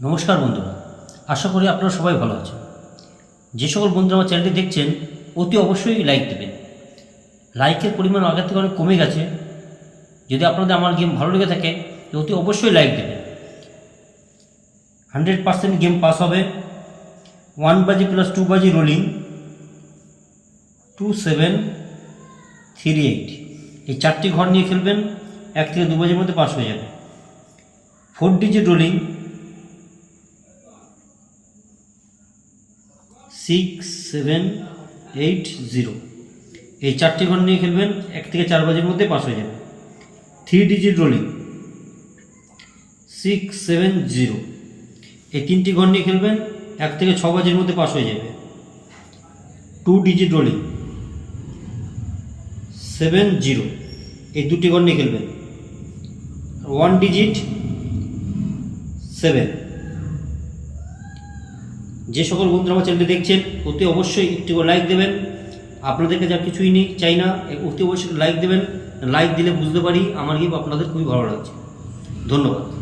নমস্কার বন্ধুরা, আশা করি আপনারা সবাই ভালো আছেন। যে সকল বন্ধুরা আমার চ্যানেলটি দেখছেন, অতি অবশ্যই লাইক দেবেন। লাইকের পরিমাণ আগের থেকে অনেক কমে গেছে। যদি আপনাদের আমার গেম ভালো লেগে থাকে অতি অবশ্যই লাইক দেবেন। হান্ড্রেড পার্সেন্ট গেম পাস হবে। ওয়ান বাজি প্লাস টু বাজি rolling two seven three eight এই চারটি ঘর নিয়ে খেলবেন, এক থেকে দু বাজির মধ্যে পাস হয়ে যাবে। Four digit rolling six seven eight zero এই চারটি ঘর নিয়ে খেলবেন, এক থেকে চার বাজির মধ্যে পাস হয়ে যাবে। Three digit rolling six seven zero এই তিনটি ঘর নিয়ে খেলবেন, এক থেকে ছ বাজির মধ্যে পাস হয়ে যাবে। Two digit rolling seven zero এই দুটি ঘর নিয়ে খেলবেন। ওয়ান ডিজিট সেভেন যে সকল বন্ধুরা আমার চ্যানেলটি দেখছেন, অতি অবশ্যই একটি লাইক দেবেন। আপনাদেরকে যা কিছুই নেই, চাই না, অতি অবশ্যই লাইক দেবেন। লাইক দিলে বুঝতে পারি, আমার গিয়ে আপনাদের খুবই ভালো লাগছে। ধন্যবাদ।